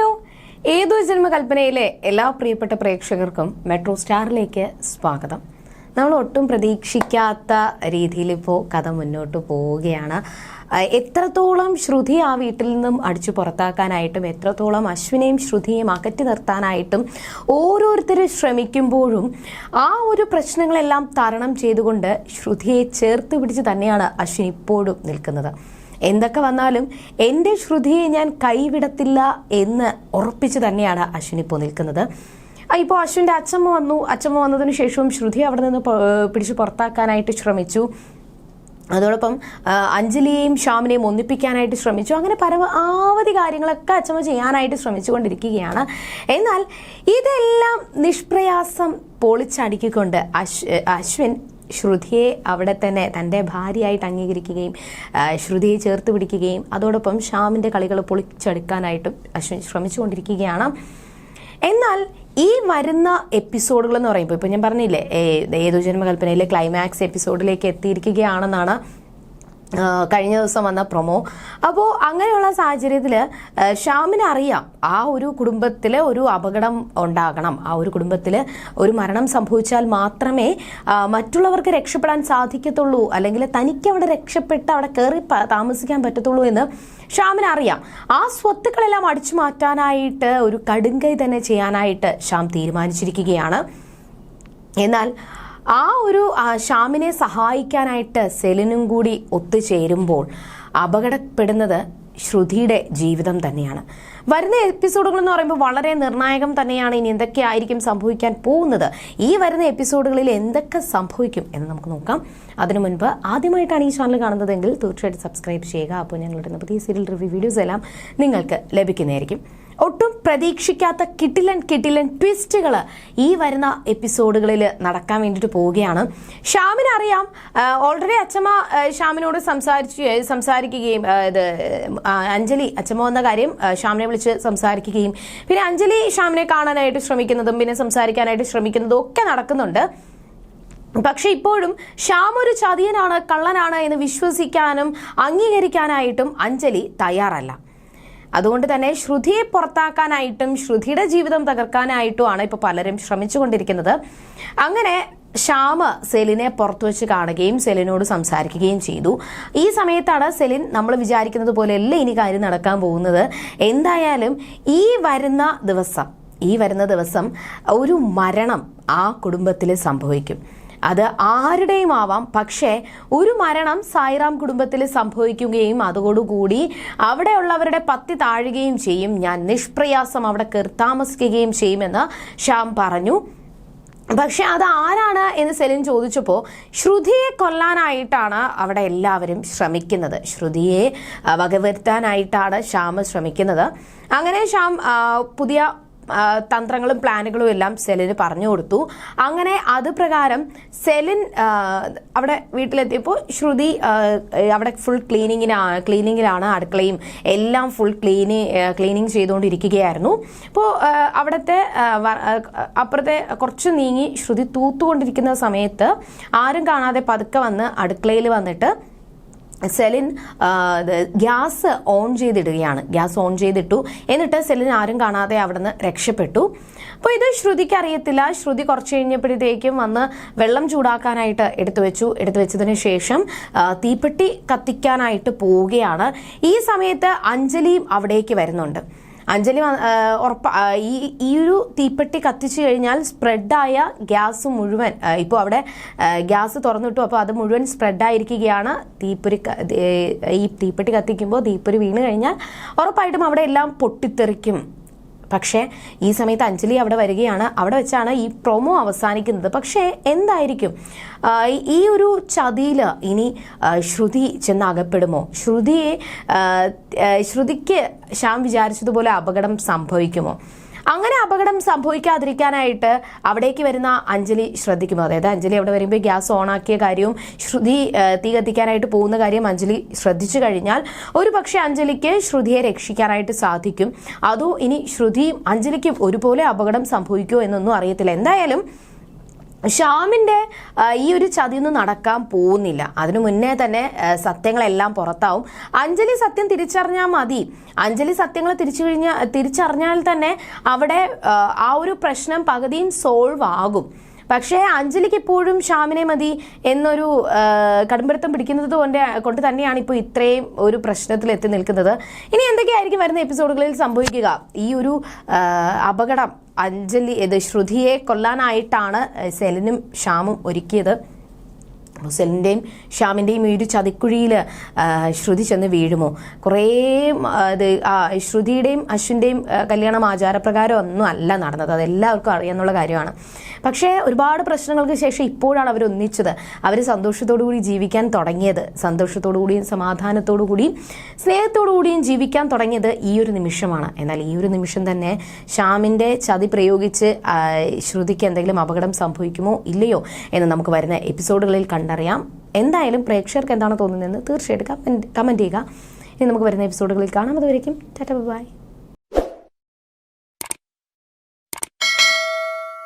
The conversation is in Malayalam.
ഹലോ ഏതോ ജന്മകൽപ്പനയിലെ എല്ലാ പ്രിയപ്പെട്ട പ്രേക്ഷകർക്കും മെട്രോ സ്റ്റാറിലേക്ക് സ്വാഗതം. നമ്മൾ ഒട്ടും പ്രതീക്ഷിക്കാത്ത രീതിയിൽ ഇപ്പോൾ കഥ മുന്നോട്ട് പോവുകയാണ്. എത്രത്തോളം ശ്രുതി ആ വീട്ടിൽ നിന്നും അടിച്ചു പുറത്താക്കാനായിട്ടും എത്രത്തോളം അശ്വിനെയും ശ്രുതിയെയും അകറ്റി നിർത്താനായിട്ടും ഓരോരുത്തർ ശ്രമിക്കുമ്പോഴും ആ ഒരു പ്രശ്നങ്ങളെല്ലാം തരണം ചെയ്തുകൊണ്ട് ശ്രുതിയെ ചേർത്ത് പിടിച്ച് തന്നെയാണ് അശ്വിൻ ഇപ്പോഴും നിൽക്കുന്നത്. എന്തൊക്കെ വന്നാലും എന്റെ ശ്രുതിയെ ഞാൻ കൈവിടത്തില്ല എന്ന് ഉറപ്പിച്ച് തന്നെയാണ് അശ്വിൻ ഇപ്പോൾ നിൽക്കുന്നത്. ഇപ്പോൾ അശ്വിന്റെ അച്ഛമ്മ വന്നു. അച്ഛമ്മ വന്നതിന് ശേഷവും ശ്രുതി അവിടെ നിന്ന് പിടിച്ച് പുറത്താക്കാനായിട്ട് ശ്രമിച്ചു. അതോടൊപ്പം അഞ്ജലിയെയും ശ്യാമിനെയും ഒന്നിപ്പിക്കാനായിട്ട് ശ്രമിച്ചു. അങ്ങനെ പരമാവധി കാര്യങ്ങളൊക്കെ അച്ഛമ്മ ചെയ്യാനായിട്ട് ശ്രമിച്ചുകൊണ്ടിരിക്കുകയാണ്. എന്നാൽ ഇതെല്ലാം നിഷ്പ്രയാസം പൊളിച്ചടുക്കിക്കൊണ്ട് അശ്വ അശ്വിൻ ശ്രുതിയെ അവിടെ തന്നെ തന്റെ ഭാര്യയായിട്ട് അംഗീകരിക്കുകയും ശ്രുതിയെ ചേർത്ത് പിടിക്കുകയും അതോടൊപ്പം ശ്യാമിന്റെ കളികൾ പൊളിച്ചെടുക്കാനായിട്ടും ശ്രമിച്ചുകൊണ്ടിരിക്കുകയാണ്. എന്നാൽ ഈ വരുന്ന എപ്പിസോഡുകൾ എന്ന് പറയുമ്പോൾ ഇപ്പോൾ ഞാൻ പറഞ്ഞില്ലേ ഏതു ജന്മകൽപ്പനയിലെ ക്ലൈമാക്സ് എപ്പിസോഡിലേക്ക് എത്തിയിരിക്കുകയാണെന്നാണ് കഴിഞ്ഞ ദിവസം വന്ന പ്രൊമോ. അപ്പോൾ അങ്ങനെയുള്ള സാഹചര്യത്തിൽ ഷ്യാമിന് അറിയാം ആ ഒരു കുടുംബത്തിൽ ഒരു അപകടം ഉണ്ടാകണം. ആ ഒരു കുടുംബത്തിൽ ഒരു മരണം സംഭവിച്ചാൽ മാത്രമേ മറ്റുള്ളവർക്ക് രക്ഷപ്പെടാൻ സാധിക്കത്തുള്ളൂ. അല്ലെങ്കിൽ തനിക്ക് അവിടെ രക്ഷപ്പെട്ട് അവിടെ കയറി താമസിക്കാൻ പറ്റത്തുള്ളൂ എന്ന് ഷ്യാമിന് അറിയാം. ആ സ്വത്തുക്കളെല്ലാം അടിച്ചു മാറ്റാനായിട്ട് ഒരു കടുങ്കൈ തന്നെ ചെയ്യാനായിട്ട് ഷ്യാം തീരുമാനിച്ചിരിക്കുകയാണ്. എന്നാൽ ആ ഒരു ഷാമിനെ സഹായിക്കാനായിട്ട് സെലിനും കൂടി ഒത്തുചേരുമ്പോൾ അപകടപ്പെടുന്നത് ശ്രുതിയുടെ ജീവിതം തന്നെയാണ്. വരുന്ന എപ്പിസോഡുകൾ എന്ന് പറയുമ്പോൾ വളരെ നിർണായകം തന്നെയാണ്. ഇനി എന്തൊക്കെയായിരിക്കും സംഭവിക്കാൻ പോകുന്നത്? ഈ വരുന്ന എപ്പിസോഡുകളിൽ എന്തൊക്കെ സംഭവിക്കും എന്ന് നമുക്ക് നോക്കാം. അതിനു മുൻപ് ആദ്യമായിട്ടാണ് ഈ ചാനൽ കാണുന്നതെങ്കിൽ തീർച്ചയായിട്ടും സബ്സ്ക്രൈബ് ചെയ്യുക. അപ്പോൾ ഞങ്ങളുടെ പുതിയ സീരിയൽ റിവ്യൂ വീഡിയോസ് എല്ലാം നിങ്ങൾക്ക് ലഭിക്കുന്നതായിരിക്കും. ഒട്ടും പ്രതീക്ഷിക്കാത്ത കിട്ടിലൻ കിട്ടിലൻ ട്വിസ്റ്റുകൾ ഈ വരുന്ന എപ്പിസോഡുകളിൽ നടക്കാൻ വേണ്ടിയിട്ട് പോവുകയാണ്. ഷ്യാമിന് അറിയാം. ഓൾറെഡി അച്ഛമ്മ ഷ്യാമിനോട് സംസാരിച്ച് സംസാരിക്കുകയും ഇത് അഞ്ജലി അച്ഛമ്മ വന്ന കാര്യം ഷ്യാമിനെ വിളിച്ച് സംസാരിക്കുകയും പിന്നെ അഞ്ജലി ഷ്യാമിനെ കാണാനായിട്ട് ശ്രമിക്കുന്നതും പിന്നെ സംസാരിക്കാനായിട്ട് ശ്രമിക്കുന്നതും ഒക്കെ നടക്കുന്നുണ്ട്. പക്ഷെ ഇപ്പോഴും ശ്യാം ഒരു ചതിയനാണ് കള്ളനാണ് എന്ന് വിശ്വസിക്കാനും അംഗീകരിക്കാനായിട്ടും അഞ്ജലി തയ്യാറല്ല. അതുകൊണ്ട് തന്നെ ശ്രുതിയെ പുറത്താക്കാനായിട്ടും ശ്രുതിയുടെ ജീവിതം തകർക്കാനായിട്ടുമാണ് ഇപ്പോൾ പലരും ശ്രമിച്ചുകൊണ്ടിരിക്കുന്നത്. അങ്ങനെ ശ്യാമ് സെലിനെ പുറത്തു വെച്ച് കാണുകയും സെലിനോട് സംസാരിക്കുകയും ചെയ്തു. ഈ സമയത്താണ് സെലിൻ നമ്മൾ വിചാരിക്കുന്നത് പോലെയല്ല ഇനി കാര്യം നടക്കാൻ പോകുന്നത്. എന്തായാലും ഈ വരുന്ന ദിവസം ഈ വരുന്ന ദിവസം ഒരു മരണം ആ കുടുംബത്തിൽ സംഭവിക്കും. അത് ആരുടെയും ആവാം. പക്ഷേ ഒരു മരണം സായിറാം കുടുംബത്തിൽ സംഭവിക്കുകയും അതോടുകൂടി അവിടെയുള്ളവരുടെ പത്തി താഴുകയും ചെയ്യും. ഞാൻ നിഷ്പ്രയാസം അവിടെ കയറി താമസിക്കുകയും ചെയ്യുമെന്ന് ശ്യാം പറഞ്ഞു. പക്ഷെ അത് ആരാണ് എന്ന് സെലിൻ ചോദിച്ചപ്പോൾ ശ്രുതിയെ കൊല്ലാനായിട്ടാണ് അവിടെ എല്ലാവരും ശ്രമിക്കുന്നത്. ശ്രുതിയെ വകവരുത്താനായിട്ടാണ് ശ്യാം ശ്രമിക്കുന്നത്. അങ്ങനെ ശ്യാം പുതിയ തന്ത്രങ്ങളും പ്ലാനുകളും എല്ലാം സെലിന് പറഞ്ഞു കൊടുത്തു. അങ്ങനെ അത് പ്രകാരം സെലിൻ അവിടെ വീട്ടിലെത്തിയപ്പോൾ ശ്രുതി അവിടെ ഫുൾ ക്ലീനിങ്ങിനാണ് ക്ലീനിങ്ങിലാണ് അടുക്കളയും എല്ലാം ഫുൾ ക്ലീനി ക്ലീനിങ് ചെയ്തുകൊണ്ടിരിക്കുകയായിരുന്നു. അപ്പോൾ അവിടുത്തെ അപ്പുറത്തെ കുറച്ച് നീങ്ങി ശ്രുതി തൂത്തുകൊണ്ടിരിക്കുന്ന സമയത്ത് ആരും കാണാതെ പതുക്കെ വന്ന് അടുക്കളയിൽ വന്നിട്ട് സെലിൻ ഗ്യാസ് ഓൺ ചെയ്തിടുകയാണ്. ഗ്യാസ് ഓൺ ചെയ്തിട്ടു. എന്നിട്ട് സെലിൻ ആരും കാണാതെ അവിടുന്ന് രക്ഷപ്പെട്ടു. അപ്പോൾ ഇത് ശ്രുതിക്ക് അറിയത്തില്ല. ശ്രുതി കുറച്ച് കഴിഞ്ഞപ്പോഴത്തേക്കും വന്ന് വെള്ളം ചൂടാക്കാനായിട്ട് എടുത്തു വെച്ചു. എടുത്തു വെച്ചതിന് ശേഷം തീപ്പെട്ടി കത്തിക്കാനായിട്ട് പോവുകയാണ്. ഈ സമയത്ത് അഞ്ജലിയും അവിടേക്ക് വരുന്നുണ്ട്. അഞ്ജലി ഉറപ്പ ഈ ഈ ഒരു തീപ്പെട്ടി കത്തിച്ചു കഴിഞ്ഞാൽ സ്പ്രെഡായ ഗ്യാസ് മുഴുവൻ ഇപ്പോൾ അവിടെ ഗ്യാസ് തുറന്നിട്ടു അപ്പോൾ അത് മുഴുവൻ സ്പ്രെഡായിരിക്കുകയാണ് തീപ്പൊരി ഈ തീപ്പെട്ടി കത്തിക്കുമ്പോൾ തീപ്പൊരി വീണ് കഴിഞ്ഞാൽ ഉറപ്പായിട്ടും അവിടെ എല്ലാം പൊട്ടിത്തെറിക്കും. പക്ഷേ ഈ സമയത്ത് അഞ്ജലി അവിടെ വരികയാണ്. അവിടെ വെച്ചാണ് ഈ പ്രൊമോ അവസാനിക്കുന്നത്. പക്ഷേ എന്തായിരിക്കും? ഈ ഒരു ചതിയിൽ ഇനി ശ്രുതി ചെന്ന് അകപ്പെടുമോ ശ്രുതിയെ ശ്രുതിക്ക് ശ്യാം വിചാരിച്ചതുപോലെ അപകടം സംഭവിക്കുമോ? അങ്ങനെ അപകടം സംഭവിക്കാതിരിക്കാനായിട്ട് അവിടേക്ക് വരുന്ന അഞ്ജലി ശ്രദ്ധിക്കുന്നു. അതായത് അഞ്ജലി അവിടെ വരുമ്പോൾ ഗ്യാസ് ഓൺ ആക്കിയ കാര്യവും ശ്രുതി തീ കത്തിക്കാനായിട്ട് പോകുന്ന കാര്യം അഞ്ജലി ശ്രദ്ധിച്ചു കഴിഞ്ഞാൽ ഒരു പക്ഷേ അഞ്ജലിക്ക് ശ്രുതിയെ രക്ഷിക്കാനായിട്ട് സാധിക്കും. അതോ ഇനി ശ്രുതിയും അഞ്ജലിക്കും ഒരുപോലെ അപകടം സംഭവിക്കുമോ എന്നൊന്നും അറിയത്തില്ല. എന്തായാലും ഷ്യാമിന്റെ ഈ ഒരു ചതിയൊന്നും നടക്കാൻ പോകുന്നില്ല. അതിനു മുന്നേ തന്നെ സത്യങ്ങളെല്ലാം പുറത്താവും. അഞ്ജലി സത്യം തിരിച്ചറിഞ്ഞാൽ മതി. അഞ്ജലി സത്യങ്ങൾ തിരിച്ചു കഴിഞ്ഞ തിരിച്ചറിഞ്ഞാൽ തന്നെ അവിടെ ആ, ഒരു പ്രശ്നം പകുതിയും സോൾവ് ആകും. പക്ഷേ അഞ്ജലിക്ക് ഇപ്പോഴും ഷ്യാമിനെ മതി എന്നൊരു കടുംപിടുത്തം പിടിക്കുന്നത് കൊണ്ട് കൊണ്ട് തന്നെയാണ് ഇപ്പോൾ ഇത്രയും ഒരു പ്രശ്നത്തിൽ എത്തി നിൽക്കുന്നത്. ഇനി എന്തൊക്കെയായിരിക്കും വരുന്ന എപ്പിസോഡുകളിൽ സംഭവിക്കുക? ഈ ഒരു അപകടം അഞ്ജലി ഇത് ശ്രുതിയെ കൊല്ലാനായിട്ടാണ് സെലിനും ഷ്യാമും ഒരുക്കിയത്. അപ്പോൾ സെലിന്റെയും ഷ്യാമിന്റെയും ഈ ഒരു ചതിക്കുഴിയിൽ ശ്രുതി ചെന്ന് വീഴുമോ? കുറേ ഇത് ശ്രുതിയുടെയും അശ്വിന്റെയും കല്യാണം ആചാരപ്രകാരം ഒന്നും അല്ല നടന്നത്. അതെല്ലാവർക്കും അറിയാന്നുള്ള കാര്യമാണ്. പക്ഷേ ഒരുപാട് പ്രശ്നങ്ങൾക്ക് ശേഷം ഇപ്പോഴാണ് അവർ ഒന്നിച്ചത്. അവർ സന്തോഷത്തോടു കൂടി ജീവിക്കാൻ തുടങ്ങിയത്. സന്തോഷത്തോടു കൂടിയും സമാധാനത്തോടു കൂടിയും സ്നേഹത്തോടു കൂടിയും ജീവിക്കാൻ തുടങ്ങിയത് ഈ ഒരു നിമിഷമാണ്. എന്നാൽ ഈ ഒരു നിമിഷം തന്നെ ഷ്യാമിന്റെ ചതി പ്രയോഗിച്ച് ശ്രുതിക്ക് എന്തെങ്കിലും അപകടം സംഭവിക്കുമോ ഇല്ലയോ എന്ന് നമുക്ക് വരുന്ന എപ്പിസോഡുകളിൽ കണ്ടറിയാം. എന്തായാലും പ്രേക്ഷകർക്ക് എന്താണ് തോന്നുന്നതെന്ന് തീർച്ചയായിട്ടും കമന്റ് കമന്റ് ചെയ്യുക. ഇനി നമുക്ക് വരുന്ന എപ്പിസോഡുകളിൽ കാണാം. അതുവരേക്കും ടാറ്റ ബൈ.